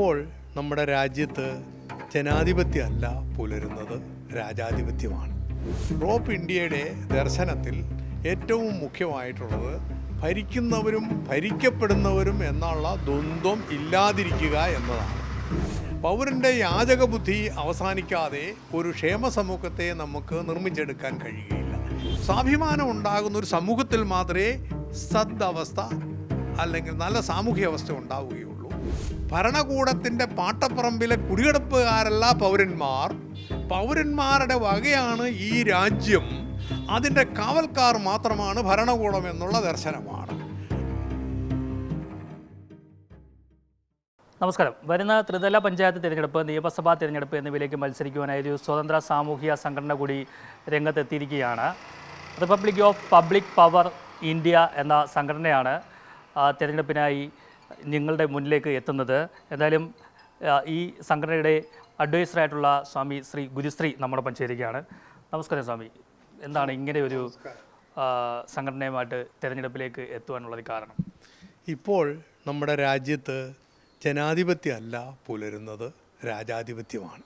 ഇപ്പോൾ നമ്മുടെ രാജ്യത്ത് ജനാധിപത്യമല്ല പുലരുന്നത് രാജാധിപത്യമാണ്. റോപ്പ് ഇന്ത്യയുടെ ദർശനത്തിൽ ഏറ്റവും മുഖ്യമായിട്ടുള്ളത് ഭരിക്കുന്നവരും ഭരിക്കപ്പെടുന്നവരും എന്നുള്ള ദ്വന്ദ്വം ഇല്ലാതിരിക്കുക എന്നതാണ്. പൗരന്റെ യാചക ബുദ്ധി അവസാനിക്കാതെ ഒരു ക്ഷേമ സമൂഹത്തെ നമുക്ക് നിർമ്മിച്ചെടുക്കാൻ കഴിയുകയില്ല. സ്വാഭിമാനം ഉണ്ടാകുന്ന ഒരു സമൂഹത്തിൽ മാത്രമേ സദവസ്ഥ അല്ലെങ്കിൽ നല്ല സാമൂഹ്യ അവസ്ഥ ഉണ്ടാവുകയുള്ളൂ. ഭരണകൂടത്തിന്റെ പാട്ടപ്പറമ്പിലെ കുടികിടപ്പുകാരല്ല പൗരന്മാർ. പൗരന്മാരുടെ വകയാണ് ഈ രാജ്യം. അതിന്റെ കാവൽക്കാർ മാത്രമാണ് ഭരണകൂടം എന്നുള്ള ദർശനമാണ്. നമസ്കാരം. വരുന്ന ത്രിതല പഞ്ചായത്ത് തിരഞ്ഞെടുപ്പ് നിയമസഭാ തിരഞ്ഞെടുപ്പ് എന്നിവയിലേക്ക് മത്സരിക്കുവാനായി ഒരു സ്വതന്ത്ര സാമൂഹിക സംഘടന കൂടി രംഗത്തെത്തിയിരിക്കുകയാണ്. Republic of public power India എന്ന സംഘടനയാണ് തിരഞ്ഞെടുപ്പിനായി നിങ്ങളുടെ മുന്നിലേക്ക് എത്തുന്നത്. എന്തായാലും ഈ സംഘടനയുടെ അഡ്വൈസറായിട്ടുള്ള സ്വാമി ശ്രീ ഗുരുശ്രീ നമ്മോടൊപ്പം ചേരുകയാണ്. നമസ്കാരം സ്വാമി. എന്താണ് ഇങ്ങനെ ഒരു സംഘടനയുമായിട്ട് തിരഞ്ഞെടുപ്പിലേക്ക് എത്തുവാനുള്ളത് കാരണം? ഇപ്പോൾ നമ്മുടെ രാജ്യത്ത് ജനാധിപത്യമല്ല പുലരുന്നത് രാജാധിപത്യമാണ്.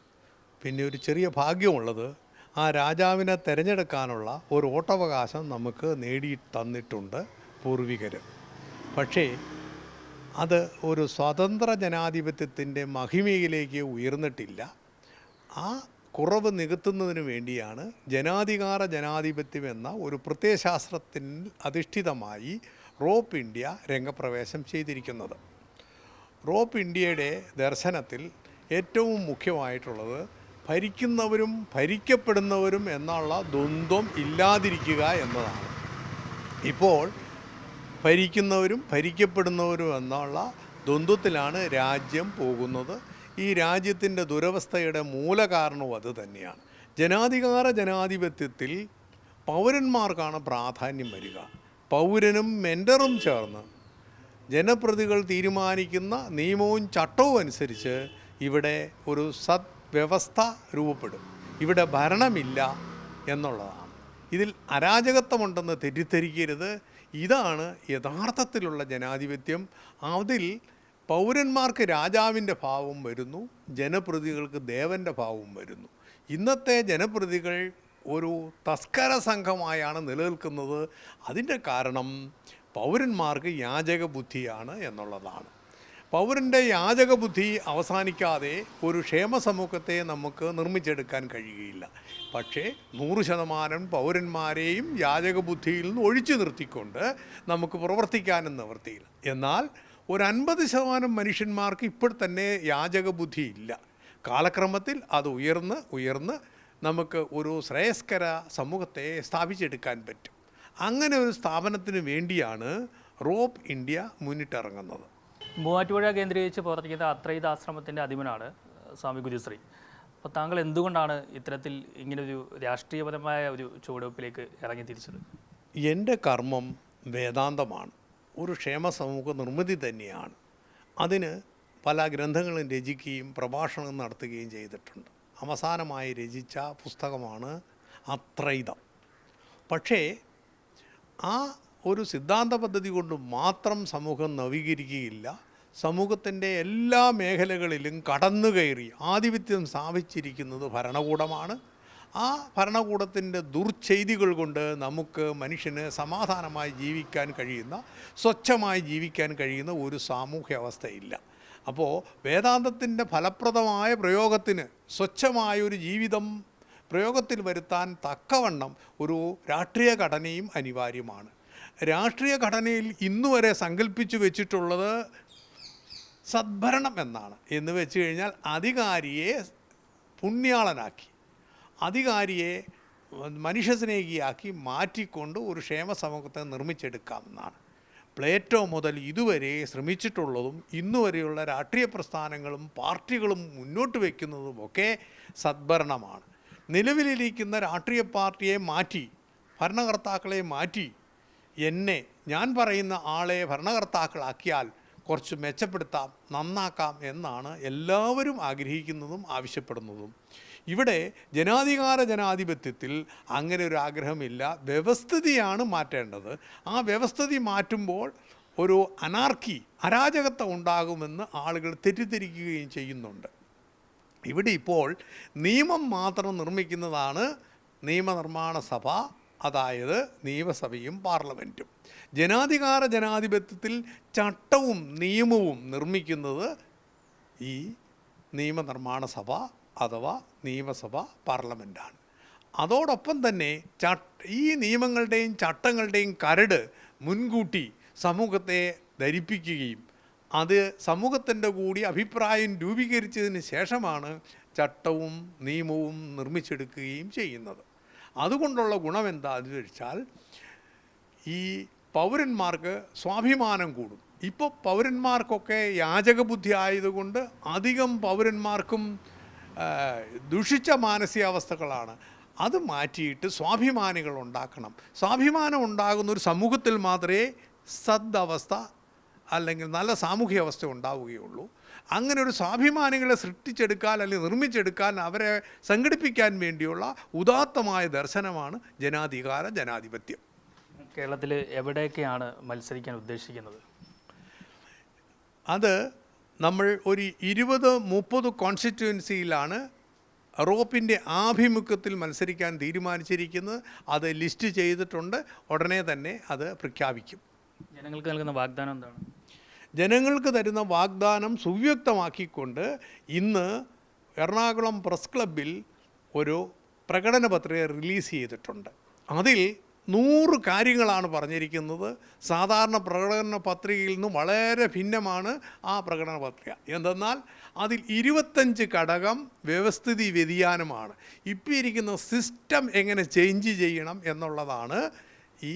പിന്നെ ഒരു ചെറിയ ഭാഗ്യമുള്ളത് ആ രാജാവിനെ തിരഞ്ഞെടുക്കാനുള്ള ഒരു വോട്ടവകാശം നമുക്ക് നേടി തന്നിട്ടുണ്ട് പൂർവികർ പക്ഷേ അത് ഒരു സ്വതന്ത്ര ജനാധിപത്യത്തിന്റെ മഹിമയിലേക്ക് ഉയർന്നിട്ടില്ല. ആ കുറവ് നികത്തുന്നതിന് വേണ്ടിയാണ് ജനാധികാര ജനാധിപത്യം എന്ന ഒരു പ്രത്യയശാസ്ത്രത്തിൽ അധിഷ്ഠിതമായി റോപ്പ് ഇന്ത്യ രംഗപ്രവേശം ചെയ്തിരിക്കുന്നത്. റോപ്പ് ഇന്ത്യയുടെ ദർശനത്തിൽ ഏറ്റവും മുഖ്യമായിട്ടുള്ളത് ഭരിക്കുന്നവരും ഭരിക്കപ്പെടുന്നവരും എന്നുള്ള ദ്വന്ദ്വം ഇല്ലാതിരിക്കുക എന്നതാണ്. ഇപ്പോൾ ഭരിക്കുന്നവരും ഭരിക്കപ്പെടുന്നവരും എന്നുള്ള ദ്വന്ദ്വത്തിലാണ് രാജ്യം പോകുന്നത്. ഈ രാജ്യത്തിന്റെ ദുരവസ്ഥയുടെ മൂലകാരണവും അത് തന്നെയാണ്. ജനാധികാര ജനാധിപത്യത്തിൽ പൗരന്മാർക്കാണ് പ്രാധാന്യം വരിക. പൗരനും മെന്ററും ചേർന്ന് ജനപ്രതികൾ തീരുമാനിക്കുന്ന നിയമവും ചട്ടവും അനുസരിച്ച് ഇവിടെ ഒരു സദ്വ്യവസ്ഥ രൂപപ്പെടും. ഇവിടെ ഭരണമില്ല എന്നുള്ളതാണ്. ഇതിൽ അരാജകത്വമുണ്ടെന്ന് തെറ്റിദ്ധരിക്കരുത്. ഇതാണ് യഥാർത്ഥത്തിലുള്ള ജനാധിപത്യം. അതിൽ പൗരന്മാർക്ക് രാജാവിന്റെ ഭാവം വരുന്നു ജനപ്രതികൾക്ക് ദേവന്റെ ഭാവം വരുന്നു. ഇന്നത്തെ ജനപ്രതികൾ ഒരു തസ്കര സംഘമായാണ് നിലനിൽക്കുന്നത്. അതിന്റെ കാരണം പൗരന്മാർക്ക് യാചക ബുദ്ധിയാണ് എന്നുള്ളതാണ്. പൗരന്റെ യാചക ബുദ്ധി അവസാനിക്കാതെ ഒരു ക്ഷേമ സമൂഹത്തെ നമുക്ക് നിർമ്മിച്ചെടുക്കാൻ കഴിയുകയില്ല. പക്ഷേ നൂറ് ശതമാനം പൗരന്മാരെയും യാചക ബുദ്ധിയിൽ നിന്ന് ഒഴിച്ചു നിർത്തിക്കൊണ്ട് നമുക്ക് പ്രവർത്തിക്കാനും നിവൃത്തിയില്ല. എന്നാൽ ഒരു അൻപത് ശതമാനം മനുഷ്യന്മാർക്ക് ഇപ്പോൾ തന്നെ യാചക ബുദ്ധിയില്ല കാലക്രമത്തിൽ അത് ഉയർന്ന് ഉയർന്ന് നമുക്ക് ഒരു ശ്രേയസ്കര സമൂഹത്തെ സ്ഥാപിച്ചെടുക്കാൻ പറ്റും. അങ്ങനെ ഒരു സ്ഥാപനത്തിന് വേണ്ടിയാണ് റോപ്പ് ഇന്ത്യ മുന്നിട്ടിറങ്ങുന്നത്. മൂവാറ്റുപുഴ കേന്ദ്രീകരിച്ച് പ്രവർത്തിക്കുന്ന അത്രൈത ആശ്രമത്തിന്റെ അധിപനാണ് സ്വാമി ഗുരുശ്രീ. അപ്പോൾ താങ്കൾ എന്തുകൊണ്ടാണ് ഇത്തരത്തിൽ ഇങ്ങനൊരു രാഷ്ട്രീയപരമായ ഒരു ചുവടുവയ്പ്പിലേക്ക് ഇറങ്ങി തിരിച്ചത് എന്റെ കർമ്മം വേദാന്തമാണ്. ഒരു ക്ഷേമ സമൂഹ നിർമ്മിതി തന്നെയാണ്. അതിന് പല ഗ്രന്ഥങ്ങളും രചിക്കുകയും പ്രഭാഷണം നടത്തുകയും ചെയ്തിട്ടുണ്ട്. അവസാനമായി രചിച്ച പുസ്തകമാണ് അത്രൈതം പക്ഷേ ആ ഒരു സിദ്ധാന്ത പദ്ധതി കൊണ്ട് മാത്രം സമൂഹം നവീകരിക്കുകയില്ല. സമൂഹത്തിന്റെ എല്ലാ മേഖലകളിലും കടന്നു കയറി ആധിപത്യം സ്ഥാപിച്ചിരിക്കുന്നത് ഭരണകൂടമാണ്. ആ ഭരണകൂടത്തിന്റെ ദുർചെയ്തികൾ കൊണ്ട് നമുക്ക് മനുഷ്യന് സമാധാനമായി ജീവിക്കാൻ കഴിയുന്ന സ്വച്ഛമായി ജീവിക്കാൻ കഴിയുന്ന ഒരു സാമൂഹ്യ അവസ്ഥയില്ല. അപ്പോൾ വേദാന്തത്തിന്റെ ഫലപ്രദമായ പ്രയോഗത്തിന് സ്വച്ഛമായൊരു ജീവിതം പ്രയോഗത്തിൽ വരുത്താൻ തക്കവണ്ണം ഒരു രാഷ്ട്രീയ ഘടനയും അനിവാര്യമാണ്. രാഷ്ട്രീയ ഘടനയിൽ ഇന്നുവരെ സങ്കല്പിച്ചു വെച്ചിട്ടുള്ളത് സദ്ഭരണം എന്നാണ്. എന്ന് വെച്ച് കഴിഞ്ഞാൽ അധികാരിയെ പുണ്യാളനാക്കി അധികാരിയെ മനുഷ്യസ്നേഹിയാക്കി മാറ്റിക്കൊണ്ട് ഒരു ക്ഷേമ സമൂഹത്തെ നിർമ്മിച്ചെടുക്കാമെന്നാണ്. പ്ലേറ്റോ മുതൽ ഇതുവരെ ശ്രമിച്ചിട്ടുള്ളതും ഇന്നുവരെയുള്ള രാഷ്ട്രീയ പ്രസ്ഥാനങ്ങളും പാർട്ടികളും മുന്നോട്ട് വയ്ക്കുന്നതുമൊക്കെ സദ്ഭരണമാണ്. നിലവിലിരിക്കുന്ന രാഷ്ട്രീയ പാർട്ടിയെ മാറ്റി ഭരണകർത്താക്കളെ മാറ്റി എന്നെ ഞാൻ പറയുന്ന ആളെ ഭരണകർത്താക്കളാക്കിയാൽ കുറച്ച് മെച്ചപ്പെടുത്താം നന്നാക്കാം എന്നാണ് എല്ലാവരും ആഗ്രഹിക്കുന്നതും ആവശ്യപ്പെടുന്നതും. ഇവിടെ ജനാധികാര ജനാധിപത്യത്തിൽ അങ്ങനെ ഒരു ആഗ്രഹമില്ല. വ്യവസ്ഥിതിയാണ് മാറ്റേണ്ടത്. ആ വ്യവസ്ഥിതി മാറ്റുമ്പോൾ ഒരു അനാർക്കി അരാജകത്വം ഉണ്ടാകുമെന്ന് ആളുകൾ തെറ്റിദ്ധരിക്കുകയും ചെയ്യുന്നുണ്ട്. ഇവിടെ ഇപ്പോൾ നിയമം മാത്രം നിർമ്മിക്കുന്നതാണ് നിയമനിർമ്മാണ സഭ. അതായത് നിയമസഭയും പാർലമെന്റും ജനാധികാര ജനാധിപത്യത്തിൽ ചട്ടവും നിയമവും നിർമ്മിക്കുന്നത് ഈ നിയമനിർമ്മാണ സഭ അഥവാ നിയമസഭ പാർലമെന്റാണ് അതോടൊപ്പം തന്നെ ഈ നിയമങ്ങളുടെയും ചട്ടങ്ങളുടെയും കരട് മുൻകൂട്ടി സമൂഹത്തെ ധരിപ്പിക്കുകയും അത് സമൂഹത്തിന്റെ കൂടി അഭിപ്രായം രൂപീകരിച്ചതിന് ശേഷമാണ് ചട്ടവും നിയമവും നിർമ്മിച്ചെടുക്കുകയും ചെയ്യുന്നത്. അതുകൊണ്ടുള്ള ഗുണം എന്താണെന്ന് വെച്ചാൽ ഈ പൗരന്മാർക്ക് സ്വാഭിമാനം കൂടും. ഇപ്പോൾ പൗരന്മാർക്കൊക്കെ യാചക ബുദ്ധി ആയതുകൊണ്ട് അധികം പൗരന്മാർക്കും ദുഷിച്ച മാനസികാവസ്ഥകളാണ്. അത് മാറ്റിയിട്ട് സ്വാഭിമാനികൾ ഉണ്ടാക്കണം. സ്വാഭിമാനം ഉണ്ടാകുന്ന ഒരു സമൂഹത്തിൽ മാത്രമേ സദ്വസ്ഥ അല്ലെങ്കിൽ നല്ല സാമൂഹ്യ അവസ്ഥ ഉണ്ടാവുകയുള്ളൂ. അങ്ങനെ ഒരു സ്വാഭിമാനികളെ സൃഷ്ടിച്ചെടുക്കാൻ അല്ലെങ്കിൽ നിർമ്മിച്ചെടുക്കാൻ അവരെ സംഘടിപ്പിക്കാൻ വേണ്ടിയുള്ള ഉദാത്തമായ ദർശനമാണ് ജനാധികാര ജനാധിപത്യം. കേരളത്തിൽ എവിടെയൊക്കെയാണ് മത്സരിക്കാൻ ഉദ്ദേശിക്കുന്നത്? അത് നമ്മൾ ഒരു ഇരുപത് മുപ്പത് കോൺസ്റ്റിറ്റ്യുവൻസിയിലാണ് റോപ്പിന്റെ ആഭിമുഖ്യത്തിൽ മത്സരിക്കാൻ തീരുമാനിച്ചിരിക്കുന്നത്. അത് ലിസ്റ്റ് ചെയ്തിട്ടുണ്ട്. ഉടനെ തന്നെ അത് പ്രഖ്യാപിക്കും. ജനങ്ങൾക്ക് നൽകുന്ന വാഗ്ദാനം എന്താണ്? ജനങ്ങൾക്ക് തരുന്ന വാഗ്ദാനം സുവ്യക്തമാക്കിക്കൊണ്ട് ഇന്ന് എറണാകുളം പ്രസ് ക്ലബിൽ ഒരു പ്രകടന പത്രിക റിലീസ് ചെയ്തിട്ടുണ്ട്. അതിൽ നൂറ് കാര്യങ്ങളാണ് പറഞ്ഞിരിക്കുന്നത്. സാധാരണ പ്രകടന പത്രികയിൽ നിന്ന് വളരെ ഭിന്നമാണ് ആ പ്രകടന പത്രിക. എന്തെന്നാൽ അതിൽ ഇരുപത്തഞ്ച് ഘടകം വ്യവസ്ഥിതി വ്യതിയാനമാണ്. ഇപ്പോൾ ഇരിക്കുന്ന സിസ്റ്റം എങ്ങനെ ചേഞ്ച് ചെയ്യണം എന്നുള്ളതാണ് ഈ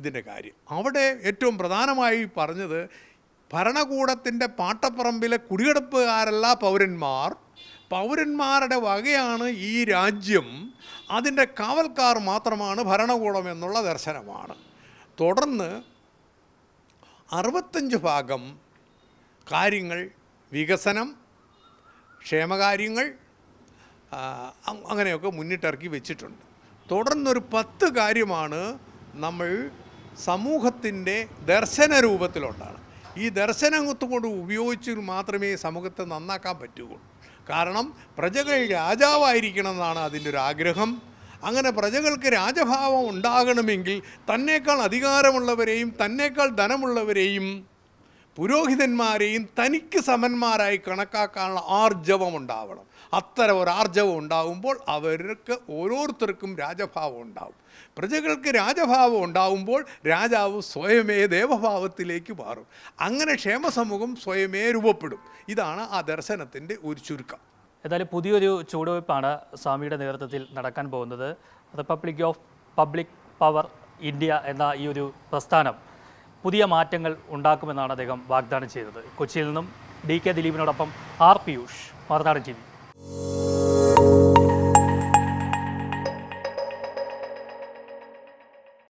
ഇതിന്റെ കാര്യം. അവിടെ ഏറ്റവും പ്രധാനമായി പറഞ്ഞത് ഭരണകൂടത്തിന്റെ പാട്ടപ്പറമ്പിലെ കുടികിടപ്പുകാരല്ല പൗരന്മാർ. പൗരന്മാരുടെ വകയാണ് ഈ രാജ്യം. അതിന്റെ കാവൽക്കാർ മാത്രമാണ് ഭരണകൂടം എന്നുള്ള ദർശനമാണ്. തുടർന്ന് അറുപത്തഞ്ച് ഭാഗം കാര്യങ്ങൾ വികസനം ക്ഷേമകാര്യങ്ങൾ അങ്ങനെയൊക്കെ മുന്നിട്ടിറക്കി വെച്ചിട്ടുണ്ട്. തുടർന്നൊരു പത്ത് കാര്യമാണ് നമ്മൾ സമൂഹത്തിന്റെ ദർശന രൂപത്തിലുണ്ടാണ് ഈ ദർശനത്വം ഉപയോഗിച്ച് മാത്രമേ സമൂഹത്തെ നന്നാക്കാൻ പറ്റുകയുള്ളൂ. കാരണം പ്രജകൾ രാജാവായിരിക്കണം എന്നാണ് അതിന്റെ ഒരു ആഗ്രഹം. അങ്ങനെ പ്രജകൾക്ക് രാജഭാവം ഉണ്ടാകണമെങ്കിൽ തന്നേക്കാൾ അധികാരമുള്ളവരെയും തന്നേക്കാൾ ധനമുള്ളവരെയും പുരോഹിതന്മാരെയും തനിക്ക് സമന്മാരായി കണക്കാക്കാനുള്ള ആർജവം ഉണ്ടാവണം അത്തരം ഒരു ആർജവം ഉണ്ടാകുമ്പോൾ അവർക്ക് ഓരോരുത്തർക്കും രാജഭാവം ഉണ്ടാവും. പ്രജകൾക്ക് രാജഭാവം ഉണ്ടാവുമ്പോൾ രാജാവ് സ്വയമേ ദേവഭാവത്തിലേക്ക് മാറും. അങ്ങനെ ക്ഷേമസമൂഹം സ്വയമേ രൂപപ്പെടും. ഇതാണ് ആ ദർശനത്തിന്റെ ഒരു ചുരുക്കം. ഏതായാലും പുതിയൊരു ചുവടുവയ്പ്പാണ് സ്വാമിയുടെ നേതൃത്വത്തിൽ നടക്കാൻ പോകുന്നത്. Republic of public power India എന്ന ഈ ഒരു പ്രസ്ഥാനം പുതിയ മാറ്റങ്ങൾ ഉണ്ടാക്കുമെന്നാണ് അദ്ദേഹം വാഗ്ദാനം ചെയ്തത്. കൊച്ചിയിൽ നിന്നും ഡി കെ ദിലീപിനോടൊപ്പം ആർ പിയൂഷ് മറുനാടൻ ടി